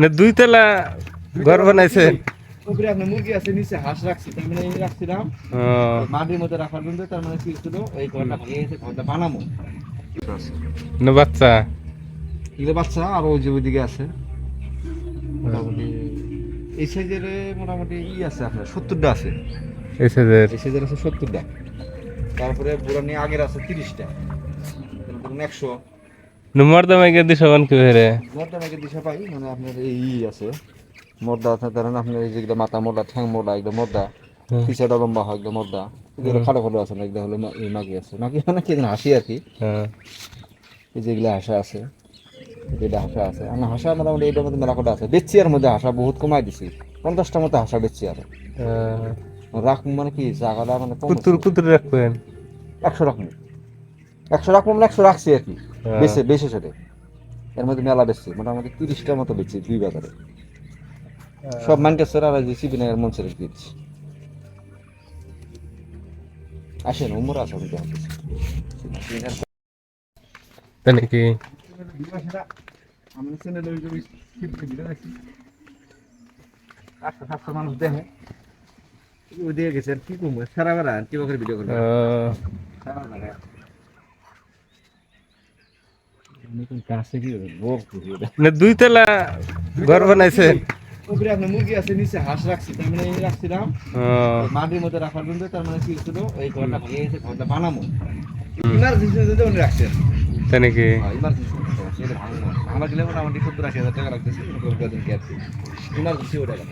না দুই তলা ঘর বানাইছেন উপরে মুরগি আছে নিচে হাঁস রাখছি তার মানে এই রাখছিলাম। মাটির মধ্যে রাখার জন্য তার মানে কি ছিল এই ঘরটা ভেঙে গেছে ঘরটা বানাবো। না বাচ্চা? এগুলো বাচ্চা আর ওই যে ওইদিকে আছে। মোটামুটি এই সাইজের মোটামুটি ই আছে আপনার সত্তরটা আছে। এসেদের এই সাইজের আছে সত্তরটা। তারপরে বুড়ানি আগের আছে তিরিশটা। একশো। মর্দা মাইকে দিছ কোন কি রে মর্দা নাকি দিশা পাই মানে আপনার এই ই আছে। মর্দা আছে ধরেন আপনার এই যেগুলো মাথা মোড়া ঠ্যাং মোড়া এগুলো মর্দা। হুম। পিছাটা লম্বা হয় এগুলো মর্দা। এগুলো খাটো খাটো আছে না এগুলো হলো এই মাগি আছে। মাগি মানে কি হাসি আর কি। হ্যাঁ। এই যে এগুলো হাসা আছে এটা হাসা আছে। আর হাসা মোটামুটি এটার মধ্যে মেলা কটা আছে। বেচছি আর মধ্যে হাসা বহুত কমাই দিছি। পঞ্চাশটার মতো হাসা বেচছি আর রাখ মানে কি জায়গাটা মানে কুতুর। কুতুর রাখবেন? একশো রাখুন একশো রাখব মানে একশো রাখছি আর কি। হ্যাঁ। বেশি বেশি সেটা এর মধ্যে মেলা বেশি মোটামুটি তিরিশটার মতো বেচছি দুই বাজারে। সব ম্যানচেস্টার আর যে সিবিনের মনসের দিচ্ছি আসেন উমর আমি দেখতেছি তাই নাকি আমি চ্যানেলে ওই ভিডিও দেখি আটশো সাতশো মানুষ দেখে। ওই দিয়ে গেছে আর কি করব? সারা বেড়া কি বকের ভিডিও করবে? সারা বেড়া কাছে কি হবে বোক না দুই তলা ঘর বানাইছেন উপরে আপনার মুরগি আছে নিচে হাঁস রাখছি তার মানে এই রাখছিলাম। ও, মাটির মধ্যে রাখার জন্য তার মানে কি ছিল এই ঘরটা ভেঙে গেছে ঘরটা বানাবো। ইমার্জেন্সি যদি উনি রাখছেন তাই নাকি? ইমার্জেন্সি সেটা ভাঙা গেলে মোটামুটি সত্তর আশি হাজার টাকা লাগতেছে কদিন কি আর কি ইমার্জেন্সি ওটা গেল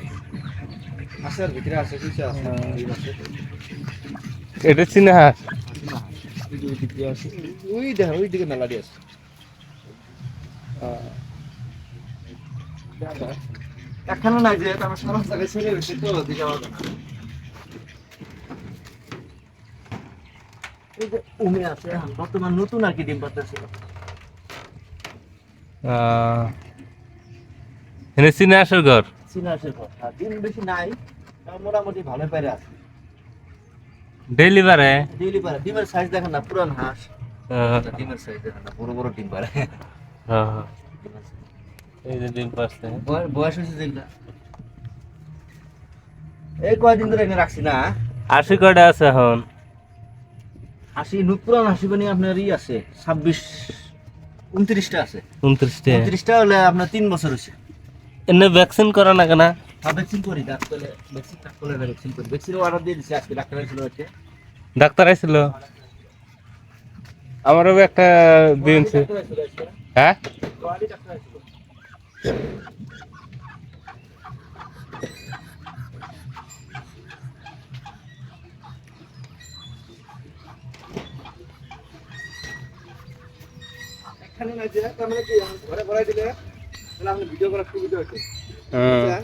আছে আর ভিতরে আছে কিছু আছে এটা চিনা হাঁস? ওই যে ওই দিকে আছে ওই দেখো ওই দিকে মেলাডি আছে। এখানে নাই যে আমার সারা জায়গায় ছেড়ে রয়েছে তো দিকে আমার এই উমে আছে বর্তমান নতুন আর কি ডিম পারতেছে আহ, এনে চিনা হাঁসের ঘর? সিনাসের কথা ডিম বেশি নাই মোটামুটি ভালো পেরে আছে। ডেইলি বারে ডেইলি পারে ডিমের সাইজ দেখেন না পুরান হাঁস। ডিমের সাইজ দেখেন না বড় বড় ডিম পারে হ্যাঁ, এই যে ডিম পাচ্ছে। বয়স হয়েছে যেগুলা এই কয়দিন ধরে এনে রাখছি না আশি কয়টা আছে এখন? হাসি নুপুরান হাসি বানি আপনার ই আছে ছাব্বিশ উনত্রিশটা আছে। উনত্রিশটা। উনত্রিশটা হলে আপনার তিন বছর হয়েছে। এনে ভ্যাকসিন করা না কেনা? ভ্যাকসিন করি ডাক্তারে ভ্যাকসিন ডাক্তারে ভ্যাকসিন করি। ভ্যাকসিন অর্ডার দিয়ে দিচ্ছি আজকে ডাক্তার ডাক্তার আইছিল? আমারও একটা দিনছে হ্যাঁ? মানে ভিডিও করার সুবিধা হচ্ছে। হ্যাঁ।